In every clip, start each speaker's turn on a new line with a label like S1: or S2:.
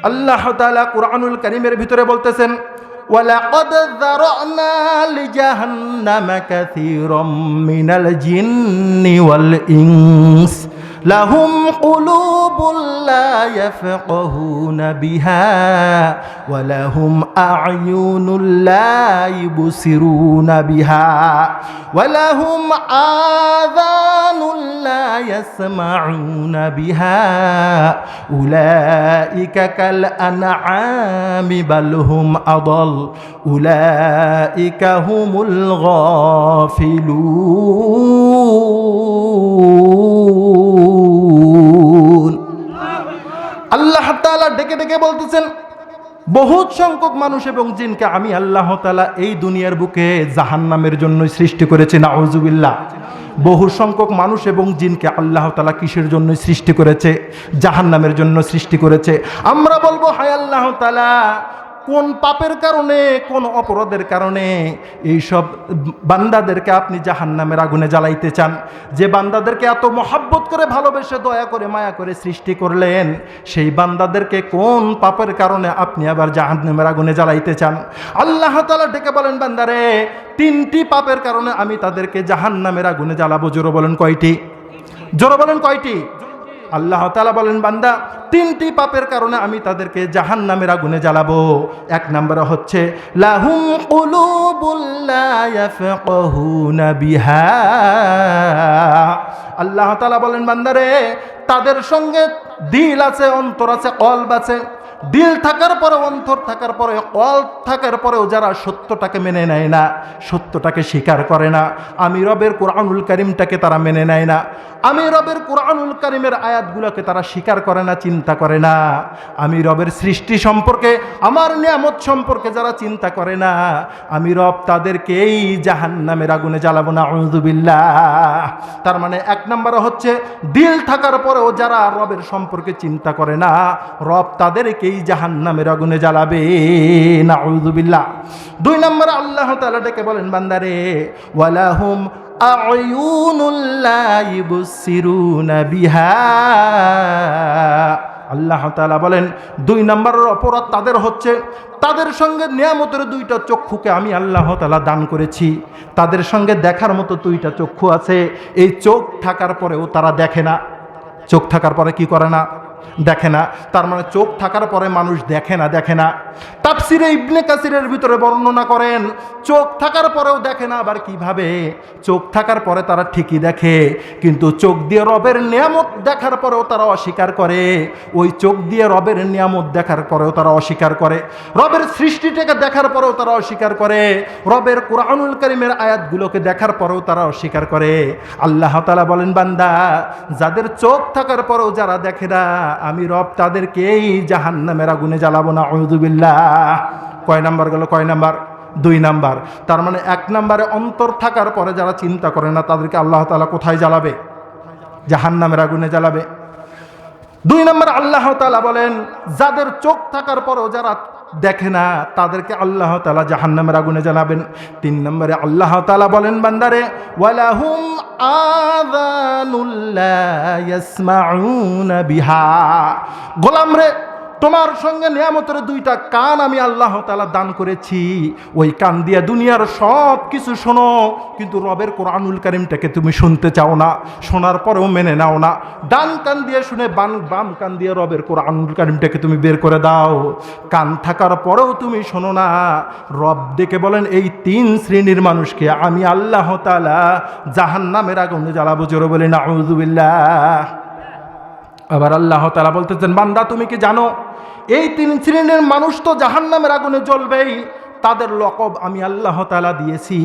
S1: আল্লাহ তাআলা কুরআনুল কারীমের ভিতরে বলতেছেন ولقد ذرأنا لجهنم كثيرا من الجن والإنس لهم قلوب لا يفقهون بها ولهم أعين لا يبصرون بها ولهم آذان لا يسمعون بها أولئك كالأنعام بل هم أضل أولئك هم الغافلون আল্লাহ তাআলা ডেকে ডেকে বলতেছেন বহুত সংখ্যক মানুষ এবং জিনকে আমি আল্লাহ তালা এই দুনিয়ার বুকে জাহান নামের জন্য সৃষ্টি করেছি নাউজুবিল্লাহ। বহু সংখ্যক মানুষ এবং জিনকে আল্লাহ তালা কিসের জন্য সৃষ্টি করেছে? জাহান নামের জন্য সৃষ্টি করেছে। আমরা বলব, হায় আল্লাহ তাআলা কোন পাপের কারণে, কোন অপরাধের কারণে এইসব বান্দাদেরকে আপনি জাহান্নামের আগুনে জ্বালাইতে চান? যে বান্দাদেরকে এত মহাব্বত করে ভালোবেসে, দয়া করে, মায়া করে সৃষ্টি করলেন, সেই বান্দাদেরকে কোন পাপের কারণে আপনি আবার জাহান্নামের আগুনে জ্বালাইতে চান? আল্লাহ তালা ডেকে বলেন, বান্দারে, তিনটি পাপের কারণে আমি তাদেরকে জাহান্নামের আগুনে জ্বালাবো। জোরো বলেন কয়টি? জোরো বলেন কয়টি? আল্লাহ তালা বলেন, বান্দা, তিনটি পাপের কারণে আমি তাদেরকে জাহান নামের আগুনে জ্বালাবো। এক নম্বরে হচ্ছে, লাহুম আল্লাহ তালা বলেন বান্দারে তাদের সঙ্গে দিল আছে, অন্তর আছে, কলব আছে। দিল থাকার পরে, অন্তর থাকার পরে কল থাকার পরেও যারা সত্যটাকে মেনে নেয় না, সত্যটাকে স্বীকার করে না, আমি রবের কোরআনুল করিমটাকে তারা মেনে নেয় না। আমি রবের কোরআনুল করিমের আয়াতগুলোকে তারা স্বীকার করে না, চিন্তা করে না। আমি রবের সৃষ্টি সম্পর্কে, আমার নিয়ামত সম্পর্কে যারা চিন্তা করে না, আমি রব তাদেরকেই জাহান নামের আগুনে জ্বালাবো না আউযুবিল্লাহ তার মানে এক নম্বরে হচ্ছে, দিল থাকার পরেও যারা রবের সম্পর্কে চিন্তা করে না, রব তাদেরকেই জাহান নামের আগুনে জ্বালাবে না আউযুবিল্লাহ দুই নম্বরে আল্লাহ তাআলা ডেকে বলেন, বান্দারে, ওয়ালাহুম আল্লাহ তাআলা বলেন, দুই নম্বরের অপরাধ তাদের হচ্ছে, তাদের সঙ্গে নিয়ামতের দুইটা চক্ষুকে আমি আল্লাহ তাআলা দান করেছি। তাদের সঙ্গে দেখার মতো দুইটা চক্ষু আছে, এই চোখ থাকার পরেও তারা দেখে না। চোখ থাকার পরে কি করে না? দেখে না। তার মানে চোখ থাকার পরে মানুষ দেখে না দেখে না। তাফসিরে ইবনে কাসিরের ভিতরে বর্ণনা করেন চোখ থাকার পরেও দেখে না আবার কীভাবে? চোখ থাকার পরে তারা ঠিকই দেখে, কিন্তু চোখ দিয়ে রবের নিয়ামত দেখার পরেও তারা অস্বীকার করে। ওই চোখ দিয়ে রবের নিয়ামত দেখার পরেও তারা অস্বীকার করে। রবের সৃষ্টিটাকে দেখার পরেও তারা অস্বীকার করে। রবের কোরআনুল করিমের আয়াতগুলোকে দেখার পরেও তারা অস্বীকার করে। আল্লাহ তালা বলেন, বান্দা, যাদের চোখ থাকার পরেও যারা দেখে না, আমি রব তাদেরকেই জাহান নামের আগুনে জ্বালাবো না অহুদুবিল্লাহ কয় নাম্বার গেল? কয় নাম্বার? দুই নাম্বার। তার মানে এক নাম্বারে অন্তর থাকার পরে যারা চিন্তা করে না, তাদেরকে আল্লাহ তালা কোথায় জ্বালাবে? জাহান নামের আগুনে জ্বালাবে। দুই নম্বর আল্লাহ তালা বলেন, যাদের চোখ থাকার পরেও যারা দেখে না, তাদেরকে আল্লাহ তালা জাহান্নামের আগুনে জ্বালাবেন। তিন নম্বরে আল্লাহ তালা বলেন, বান্দারে বিহা। গোলাম রে তোমার সঙ্গে নিয়ামতের দুইটা কান আমি আল্লাহ তালা দান করেছি। ওই কান দিয়ে দুনিয়ার সব কিছু শোনো, কিন্তু রবের কোরআনুল করিমটাকে তুমি শুনতে চাও না, শোনার পরেও মেনে নাও না। ডান কান দিয়ে শুনে বান, বাম কান দিয়ে রবের কোরআনুল করিমটাকে তুমি বের করে দাও। কান থাকার পরেও তুমি শোনো না। রব ডেকে বলেন, এই তিন শ্রেণির মানুষকে আমি আল্লাহ তালা জাহান নামের আগুনে জ্বালাবো। জোরে বলে না আবার আল্লাহ তালা বলতেছেন, বান্দা, তুমি কি জানো, এই তিন শ্রেণির মানুষ তো জাহান নামের আগুনে জ্বলবেই, তাদের লকব আমি আল্লাহ তালা দিয়েছি।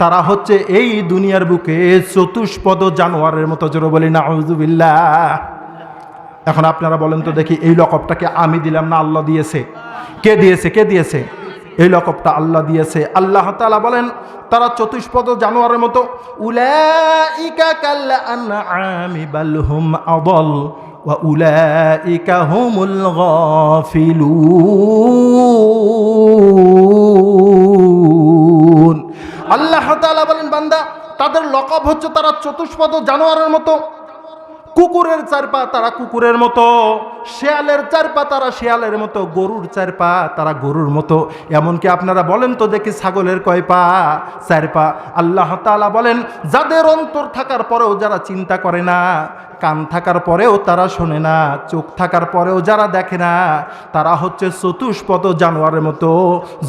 S1: তারা হচ্ছে এই দুনিয়ার বুকে চতুষ্পদ জানোয়ারের মতো, জোরে বলি না আউজুবিল্লাহ এখন আপনারা বলেন তো দেখি, এই লকবটাকে আমি দিলাম না আল্লাহ দিয়েছে? কে দিয়েছে কে দিয়েছে? এই লকবটা আল্লাহ দিয়েছে। আল্লাহ তালা বলেন, তারা চতুষ্পদ জানোয়ারের মতো, উলাইকা কাল্লা আনআমি বাল হুম আদল। وأولئك هم الغافلون আল্লাহ তাআলা বলেন বান্দা তাদের লকব হচ্ছে তারা চতুষ্পদ জানোয়ারের মতো কুকুরের চার পা তারা কুকুরের মতো, শেয়ালের চার পা তারা শেয়ালের মতো, গরুর চার পা তারা গরুর মতো। এমনকি আপনারা বলেন তো দেখি ছাগলের কয় পা, চার পা। আল্লাহ তাআলা বলেন, যাদের অন্তর থাকার পরেও যারা চিন্তা করে না, কান থাকার পরেও তারা শোনে না, চোখ থাকার পরেও যারা দেখে না, তারা হচ্ছে চতুষ্পদ জানোয়ারের মতো।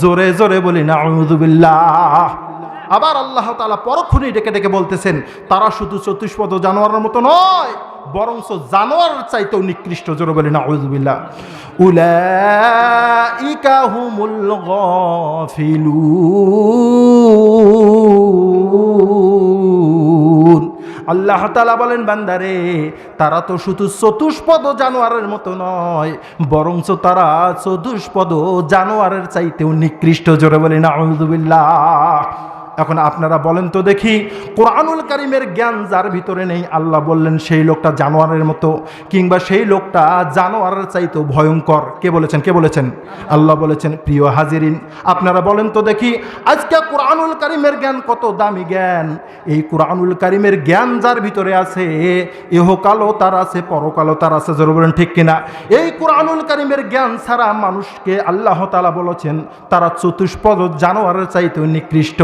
S1: জোরে জোরে বলি না আউযুবিল্লাহ আবার আল্লাহ তালা পরক্ষণেই ডেকে ডেকে বলতেছেন, তারা শুধু চতুষ্পদ জানোয়ারের মতো নয় বরংস জানোয়ার চাইতেও নিকৃষ্ট। জোরে বলি না আউযুবিল্লাহ উলাইকা হুমুল গাফিলুন। আল্লাহ তালা বলেন, বান্দারে, তারা তো শুধু চতুষ্পদ জানোয়ারের মতো নয় বরঞ্চ তারা চতুষ্পদ জানোয়ারের চাইতেও নিকৃষ্ট। জোরে বলি না আউযুবিল্লাহ এখন আপনারা বলেন তো দেখি, কোরআনুল কারিমের জ্ঞান যার ভিতরে নেই, আল্লাহ বললেন, সেই লোকটা জানোয়ারের মতো, কিংবা সেই লোকটা জানোয়ারের চাইতেও ভয়ঙ্কর। কে বলেছেন কে বলেছেন? আল্লাহ বলেছেন, প্রিয় হাজিরিন, আপনারা বলেন তো দেখি, আজকে কোরআনুল কারিমের জ্ঞান কত দামি জ্ঞান? এই কোরআনুল কারিমের জ্ঞান যার ভিতরে আছে, ইহকালও তার আছে, পরকালও তার আছে, জোর বলেন ঠিক কিনা? এই কোরআনুল কারিমের জ্ঞান ছাড়া মানুষকে আল্লাহ তালা বলেছেন, তারা চতুষ্পদ জানোয়ারের চাইতেও নিকৃষ্ট।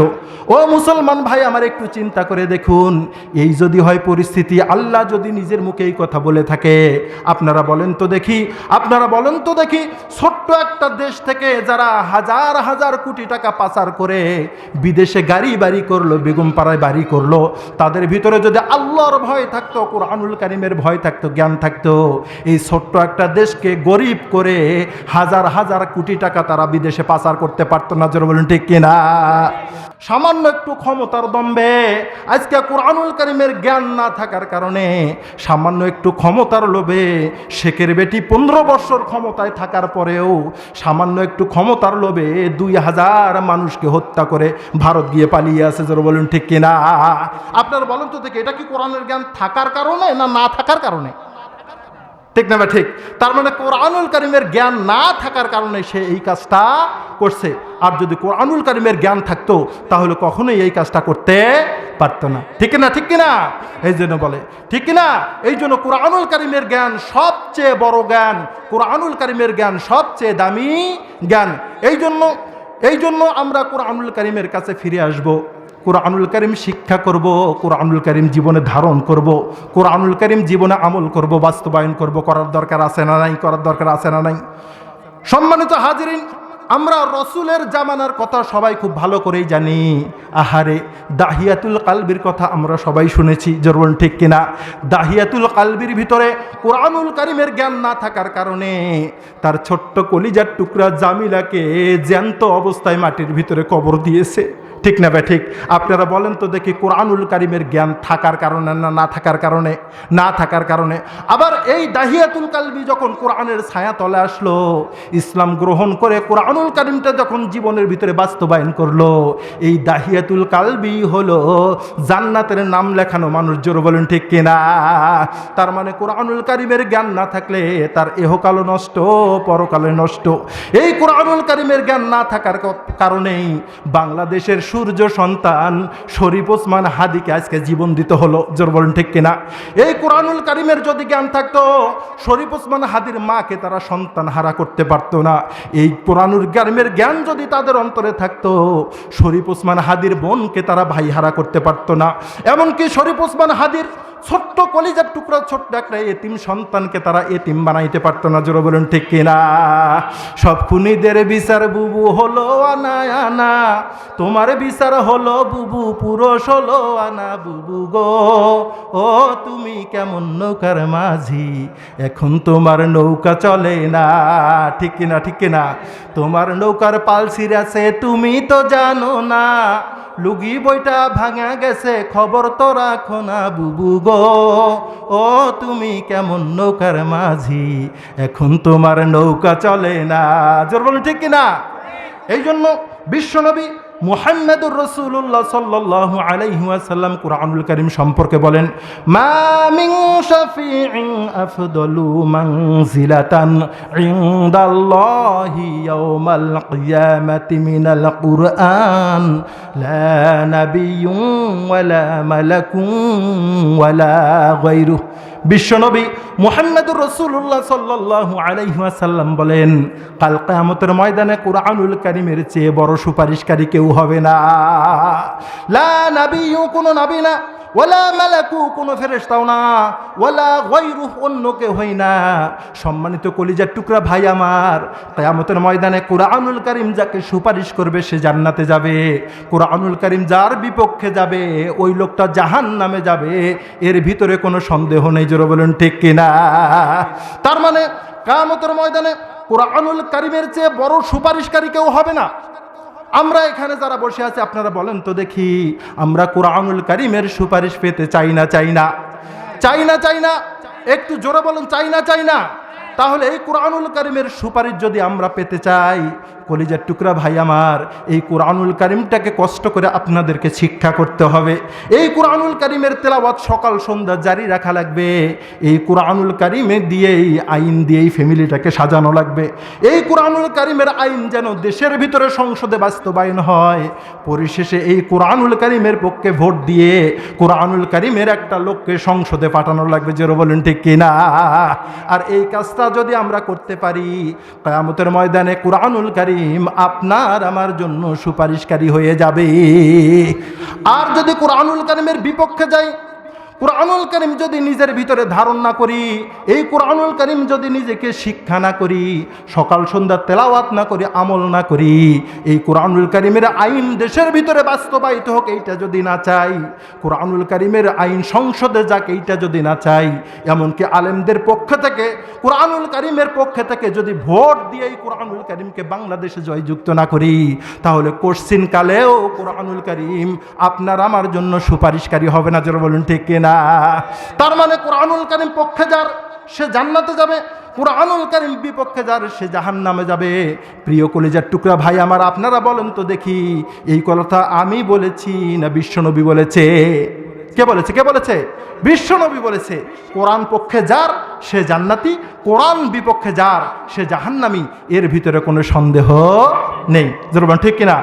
S1: ও মুসলমান ভাই, আমার একটু চিন্তা করে দেখুন। এই যদি হয় পরিস্থিতি, আল্লাহ যদি নিজের মুখে এই কথা বলে থাকে, আপনারা বলেন তো দেখি, আপনারা বলেন তো দেখি, ছোট্ট একটা দেশ থেকে যারা হাজার হাজার কোটি টাকা পাচার করে বিদেশে গাড়ি বাড়ি করল, বেগম পাড়ায় বাড়ি করল, তাদের ভিতরে যদি আল্লাহর ভয় থাকতো, কোরআনুল কারিমের ভয় থাকতো, জ্ঞান থাকতো, এই ছোট্ট একটা দেশকে গরিব করে হাজার হাজার কোটি টাকা তারা বিদেশে পাচার করতে পারতো না, জোর বলুন ঠিক কিনা? সামান্য একটু ক্ষমতার দম্বে আজকে কোরআনুল করিমের জ্ঞান না থাকার কারণে সামান্য একটু ক্ষমতার লোভে শেখের বেটি পনেরো বৎসর ক্ষমতায় থাকার পরেও সামান্য একটু ক্ষমতার লোভে দুই হাজার মানুষকে হত্যা করে ভারত গিয়ে পালিয়ে আসে। যারা বলুন, ঠিক কিনা? আপনার বলেন তো দেখে, এটা কি কোরআনের জ্ঞান থাকার কারণে না না থাকার কারণে? ঠিক না ঠিক। তার মানে কোরআনুল করিমের জ্ঞান না থাকার কারণে সে এই কাজটা করছে। আর যদি কোরআনুল করিমের জ্ঞান থাকতো, তাহলে কখনোই এই কাজটা করতে পারতো না। ঠিক না, ঠিক কিনা? এই জন্য বলে। ঠিক কিনা? এই জন্য কোরআনুল করিমের জ্ঞান সবচেয়ে বড় জ্ঞান, কোরআনুল করিমের জ্ঞান সবচেয়ে দামি জ্ঞান। এই জন্য এই জন্য আমরা কোরআনুল করিমের কাছে ফিরে আসব। কোরআনুল করিম শিক্ষা করব, কোরআনুল করিম জীবনে ধারণ করব, কোরআনুল করিম জীবনে আমল করব, বাস্তবায়ন করব, করার দরকার আছে না নাই, করার দরকার আছে না নাই। সম্মানিত হাজিরিন, আমরা রসুলের জামানার কথা সবাই খুব ভালো করেই জানি। আহারে, দাহিয়াতুল কালবির কথা আমরা সবাই শুনেছি জরুন ঠিক কিনা? দাহিয়াতুল কালবির ভিতরে কোরআনুল কারিমের জ্ঞান না থাকার কারণে তার ছোট্ট কলিজার টুকরা জামিলাকে জ্যান্ত অবস্থায় মাটির ভিতরে কবর দিয়েছে। ঠিক না ঠিক? আপনারা বলেন তো দেখি কোরআনুল কারিমের জ্ঞান থাকার কারণে না না থাকার কারণে? না থাকার কারণে? আবার এই দাহিয়াতুল কালবি যখন কোরআনের ছায়া তলে আসলো, ইসলাম গ্রহণ করে কোরআনুল কারিমটা যখন জীবনের ভিতরে বাস্তবায়ন করল, এই দাহিয়াতুল কালবি হলো জান্নাতের নাম লেখানো মানুষ, জোর বলেন ঠিক কিনা তার মানে কোরআনুল কারিমের জ্ঞান না থাকলে তার এহকালও নষ্ট পরকালে নষ্ট। এই কোরআনুল কারিমের জ্ঞান না থাকার কারণেই বাংলাদেশের সূর্য সন্তান শরীফ ওসমান হাদিকে আজকে জীবন দিতে হলো। জোর বলেন ঠিক কিনা? এই কোরআনুল কারিমের যদি জ্ঞান থাকতো, শরীফ ওসমান হাদির মাকে তারা সন্তান হারা করতে পারতো না। এই কোরআনুল কারিমের জ্ঞান যদি তাদের অন্তরে থাকতো, শরীফ ওসমান হাদির বোনকে তারা ভাই হারা করতে পারতো না। এমনকি শরীফ ওসমান হাদির ছোট্ট কলিজার টুকরা, ছোট্ট একটা এতিম সন্তানকে তারা এতিম বানাইতে পারত না। জোর বলুন, ঠিক কিনা? সব খুনিদের বিচার, বুবু হলো আনা আনা। তোমার বিচার হলো বুবু, পুরুষ হলো আনা বুবু গো। ও, তুমি কেমন নৌকার মাঝি? এখন তোমার নৌকা চলে না। ঠিক কিনা ঠিক কিনা? তোমার নৌকার পাল ছিঁড়েছে, তুমি তো জানো না। লুগি বইটা ভাঙা গেছে, খবর তো রাখো না বুবু গো। ও, তুমি কেমন নৌকার মাঝি? এখন তোমার নৌকা চলে না। জোর বলুন ঠিক কিনা? এই জন্য বিশ্বনবী মুহাম্মদুর রসুল্লাহ সাল্লাহ আলাইহাসাল্লাম কুরআনুল করিম সম্পর্কে বলেন, মা মিন শাফিইন আফদলু মানজিলাতান ইনদাল্লাহি ইয়াউমাল কিয়ামাতি মিনাল কুরআন। লা নাবিয়্যুন ওয়ালা মালাকুন ওয়ালা গায়রুহু। বিশ্বনবী মোহাম্মদুর রসুল্লাহ সাল্লাহ আলাইহাসাল্লাম বলেন, কাল কায়ামতের ময়দানে কোরআনুল কারিমের চেয়ে বড় সুপারিশকারী কেউ হবে না। লা নাবিয়ু কোনো নাবি না ওয়ালা মালাকু, কোনো ফেরেশতাও না। ওয়ালা গায়রুহ অন্য কেউ হই না। সম্মানিত কলিজার টুকরা ভাই আমার, কিয়ামতের ময়দানে কোরআনুল কারীম যাকে সুপারিশ করবে সে জান্নাতে যাবে। কোরআনুল কারীম যার বিপক্ষে যাবে, ওই লোকটা জাহান নামে যাবে। এর ভিতরে কোনো সন্দেহ নেই, জোরে বলেন, ঠিক কিনা? তার মানে কিয়ামতের ময়দানে কোরআনুল কারীমের চেয়ে বড় সুপারিশকারী কেউ হবে না। আমরা এখানে যারা বসে আছি, আপনারা বলেন তো দেখি, আমরা কোরআনুল করিমের সুপারিশ পেতে চাই না চাই না? চাই না চাই না? একটু জোরে বলুন, চাই না চাই না? তাহলে এই কোরআনুল করিমের সুপারিশ যদি আমরা পেতে চাই কলিজার টুকরা ভাই আমার, এই কোরআনুল কারিমটাকে কষ্ট করে আপনাদেরকে শিক্ষা করতে হবে। এই কোরআনুল কারিমের তেলাওয়াত সকাল, সন্ধ্যা জারি রাখা লাগবে। এই কোরআনুল কারিমে দিয়েই, আইন দিয়েই ফ্যামিলিটাকে সাজানো লাগবে। এই কোরআনুল কারিমের আইন যেন দেশের ভিতরে সংসদে বাস্তবায়ন হয়, পরিশেষে এই কোরআনুল কারিমের পক্ষে ভোট দিয়ে কোরআনুল কারিমের একটা লোককে সংসদে পাঠানো লাগবে। যেরো বলেন, ঠিক কিনা আর এই কাজটা যদি আমরা করতে পারি, কয়ামতের ময়দানে কোরআনুল কারিম আপনার আমার জন্য সুপারিশকারী হয়ে যাবে। আর যদি কোরআনুল কারিমের বিপক্ষে যাই কোরআনুল করিম যদি নিজের ভিতরে ধারণ না করি, এই কোরআনুল করিম যদি নিজেকে শিক্ষা না করি, সকাল সন্ধ্যা তেলাওয়াত না করি, আমল না করি, এই কোরআনুল করিমের আইন দেশের ভিতরে বাস্তবায়িত হোক, এইটা যদি না চাই, কোরআনুল করিমের আইন সংসদে যাক, এইটা যদি না চাই, এমনকি আলেমদের পক্ষ থেকে, কোরআনুল করিমের পক্ষে থেকে যদি ভোট দিয়ে এই কোরআনুল করিমকে বাংলাদেশে জয়যুক্ত না করি, তাহলে কোশ্চিন কালেও কোরআনুল করিম আপনার আমার জন্য সুপারিশকারী হবে না যারা বলুন ঠিক কিনা? তার মানে কোরআনুল করিম পক্ষে যার, সে জান্নাতে যাবে। কোরআনুল করিম বিপক্ষে যার, সে জাহান নামে যাবে। প্রিয় কলেজার টুকরা ভাই আমার, আপনারা বলেন তো দেখি, এই কথা আমি বলেছি না বিশ্বনবী বলেছে? কে বলেছে? কে বলেছে? বিশ্বনবী বলেছে, কোরআন পক্ষে যার, সে জান্নাতি, কোরআন বিপক্ষে যার, সে জাহান্নামি, এর ভিতরে কোনো সন্দেহ নেই। যেরকম ঠিক কিনা?